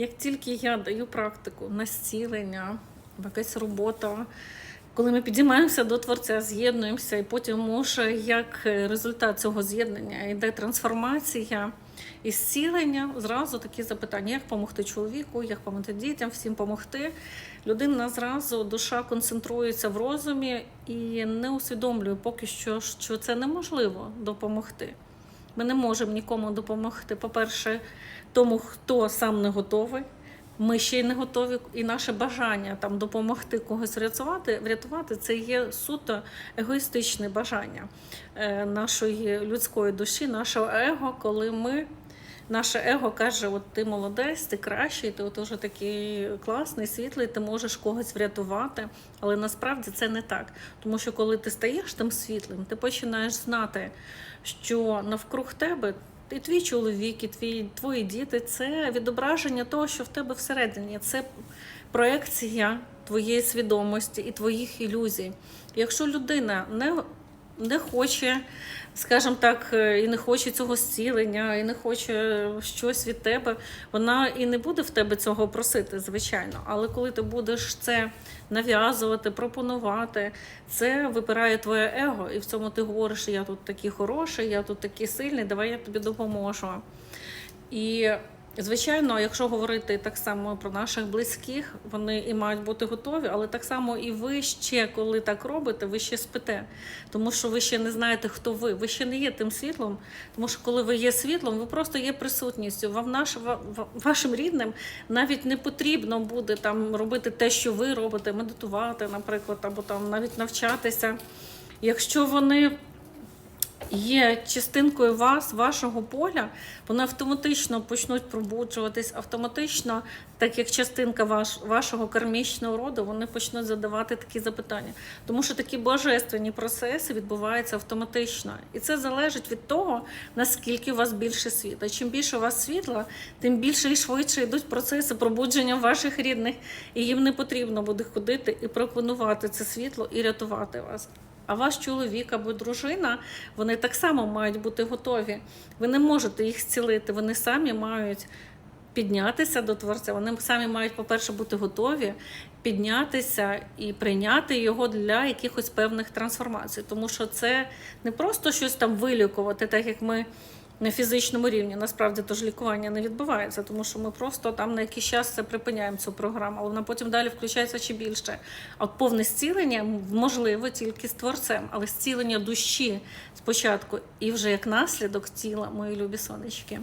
Як тільки я даю практику на зцілення, якась робота, коли ми підіймаємося до творця, з'єднуємося, і потім може як результат цього з'єднання йде трансформація і зцілення, зразу такі запитання: як допомогти чоловіку, як допомогти дітям, всім допомогти. Людина зразу душа концентрується в розумі і не усвідомлює поки що, що це неможливо допомогти. Ми не можемо нікому допомогти. По-перше, тому, хто сам не готовий. Ми ще й не готові, і наше бажання там допомогти когось врятувати, врятувати це є суто егоїстичне бажання е, нашої людської душі, нашого его, коли ми. Наше его каже: от ти молодець, ти кращий, ти от уже такий класний, світлий, ти можеш когось врятувати. Але насправді це не так. Тому що коли ти стаєш тим світлим, ти починаєш знати, що навкруг тебе і твій чоловік, і твій, твої діти це відображення того, що в тебе всередині. Це проекція твоєї свідомості і твоїх ілюзій. Якщо людина не не хоче, скажімо так, і не хоче цього зцілення, і не хоче щось від тебе, вона і не буде в тебе цього просити, звичайно. Але коли ти будеш це нав'язувати, пропонувати, це випирає твоє его, і в цьому ти говориш, я тут такий хороший, я тут такий сильний, давай я тобі допоможу. І Звичайно, якщо говорити так само про наших близьких, вони і мають бути готові, але так само і ви ще, коли так робите, ви ще спите, тому що ви ще не знаєте, хто ви. Ви ще не є тим світлом, тому що коли ви є світлом, ви просто є присутністю. Вам наш ва- ва- вашим рідним навіть не потрібно буде там робити те, що ви робите, медитувати, наприклад, або там навіть навчатися. Якщо вони є частинкою вас, вашого поля, вони автоматично почнуть пробуджуватись, автоматично, так як частинка ваш, вашого кармічного роду, вони почнуть задавати такі запитання. Тому що такі божественні процеси відбуваються автоматично. І це залежить від того, наскільки у вас більше світла. Чим більше у вас світла, тим більше і швидше йдуть процеси пробудження ваших рідних, і їм не потрібно буде ходити і пропонувати це світло і рятувати вас. А ваш чоловік або дружина, вони так само мають бути готові. Ви не можете їх зцілити, вони самі мають піднятися до творця. Вони самі мають, по-перше, бути готові піднятися і прийняти його для якихось певних трансформацій. Тому що це не просто щось там вилікувати, так як ми. На фізичному рівні насправді тож лікування не відбувається, тому що ми просто там на якийсь час це припиняємо цю програму, але вона потім далі включається ще більше. А от повне зцілення можливо тільки з творцем, але зцілення душі спочатку і вже як наслідок тіла, мої любі сонечки.